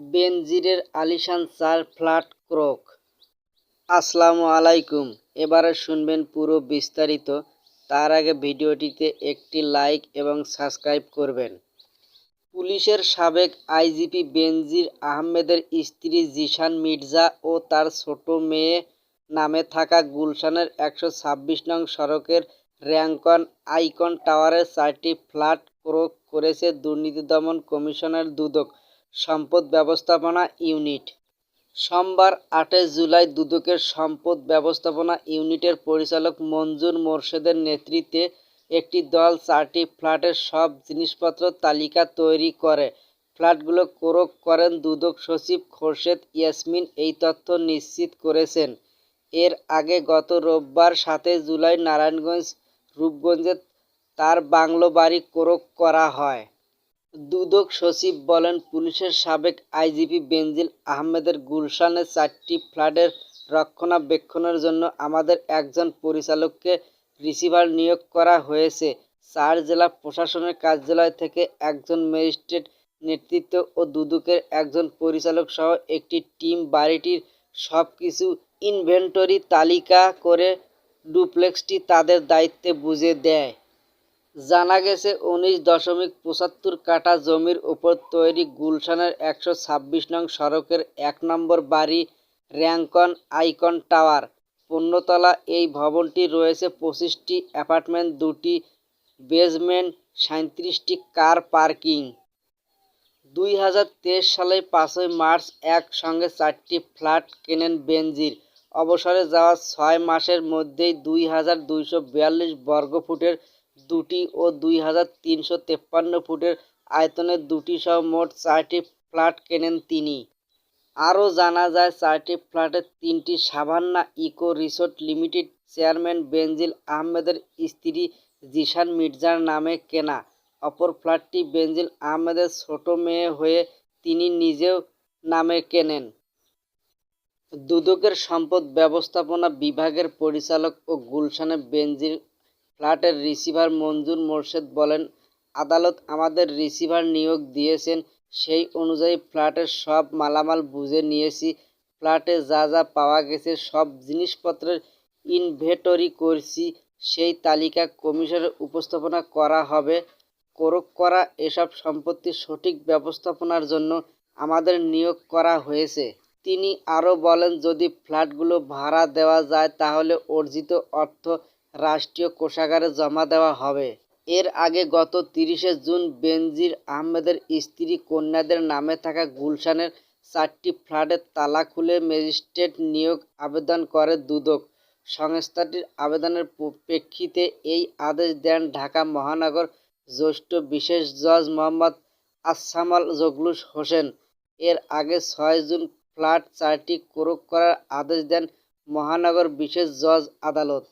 বেনজিরের আলিশান চার ফ্ল্যাট ক্রোক। আসসালামু আলাইকুম। এবারে শুনবেন পুরো বিস্তারিত। তার আগে ভিডিওটিতে একটি লাইক এবং সাবস্ক্রাইব করবেন। পুলিশের সাবেক আইজিপি বেনজির আহমেদের স্ত্রী জিশান মির্জা ও তার ছোট মেয়ে নামে থাকা গুলশানের একশো ছাব্বিশ নং সড়কের র্যাঙ্কন আইকন টাওয়ারের চারটি ফ্ল্যাট ক্রোক করেছে দুর্নীতি দমন কমিশনের দুদক। সম্পদ ব্যবস্থাপনা ইউনিট। সোমবার আটই জুলাই দুদকের সম্পদ ব্যবস্থাপনা ইউনিটের পরিচালক মঞ্জুর মোর্শেদের নেতৃত্বে একটি দল চারটি ফ্ল্যাটের সব জিনিসপত্র তালিকা তৈরি করে। ফ্ল্যাটগুলো ক্রোক করেন দুদক সচিব খোরশেদ ইয়াসমিন, এই তথ্য নিশ্চিত করেছেন। এর আগে গত রোববার সাতই জুলাই নারায়ণগঞ্জ, রূপগঞ্জে তার বাংলো বাড়ি ক্রোক করা হয়। দুদক সচিব বলেন, পুলিশের সাবেক আইজিপি বেনজিল আহমেদের গুলশানে চারটি ফ্ল্যাটের রক্ষণাবেক্ষণের জন্য আমাদের একজন পরিচালককে রিসিভার নিয়োগ করা হয়েছে। চার জেলা প্রশাসনের কার্যালয় থেকে একজন ম্যাজিস্ট্রেট নেতৃত্ব ও দুদকের একজন পরিচালক সহ একটি টিম বাড়িটির সব কিছু ইনভেন্টরি তালিকা করে ডুপ্লেক্সটি তাদের দায়িত্বে বুঝে দেয়। জানা গেছে, উনিশ দশমিক পঁচাত্তর কাঠা জমির ওপর তৈরি গুলশানের একশো ছাব্বিশ নং সড়কের এক নম্বর বাড়ি র্যাঙ্কন আইকন টাওয়ার। পূর্ণতলা এই ভবনটি রয়েছে পঁচিশটি অ্যাপার্টমেন্ট, দুটি বেজমেন্ট সাঁত্রিশটি কার পার্কিং। দুই হাজার তেইশ সালে পাঁচই মার্চ একসঙ্গে চারটি ফ্ল্যাট কেনেন বেনজির। অবসরে যাওয়া ছয় মাসের মধ্যেই দুই হাজার দুইশো বিয়াল্লিশ বর্গফুটের দুটি ও দুই হাজার তিনশো তেপ্পান্ন ফুটের আয়তনের দুটি সহ মোট চারটি ফ্ল্যাট কেনেন তিনি। আরও জানা যায়, চারটি ফ্ল্যাটের তিনটি Savannah eco resort limited chairman Benazir আহমেদের স্ত্রী জিশান মির্জার নামে কেনা। অপর ফ্ল্যাটটি বেনজিল আহমেদের ছোট মেয়ে হয়ে তিনি নিজেও নামে কেনেন। দুদকের সম্পদ ব্যবস্থাপনা বিভাগের পরিচালক ও গুলশানে বেনজির ফ্ল্যাটের রিসিভার মঞ্জুর মোরশেদ বলেন, আদালত আমাদের রিসিভার নিয়োগ দিয়েছেন, সেই অনুযায়ী ফ্ল্যাটের সব মালামাল বুঝে নিয়েছি। ফ্ল্যাটে যা যা পাওয়া গেছে, সব জিনিসপত্রের ইনভেটরি করছি। সেই তালিকা কমিশনে উপস্থাপনা করা হবে। কোরক করা এসব সম্পত্তির সঠিক ব্যবস্থাপনার জন্য আমাদের নিয়োগ করা হয়েছে। তিনি আরও বলেন, যদি ফ্ল্যাটগুলো ভাড়া দেওয়া যায়, তাহলে অর্জিত অর্থ রাষ্ট্রীয় কোষাগারে জমা দেওয়া হবে। এর আগে গত তিরিশে জুন বেনজির আহমেদের স্ত্রী কন্যাদের নামে থাকা গুলশানের চারটি ফ্ল্যাটের তালা খুলে ম্যাজিস্ট্রেট নিয়োগ আবেদন করে দুদক। সংস্থাটির আবেদনের প্রেক্ষিতে এই আদেশ দেন ঢাকা মহানগর জ্যেষ্ঠ বিশেষ জজ মোহাম্মদ আসামাল জগলুস হোসেন। এর আগে ছয় জুন ফ্ল্যাট চারটি ক্রোক করার আদেশ দেন মহানগর বিশেষ জজ আদালত।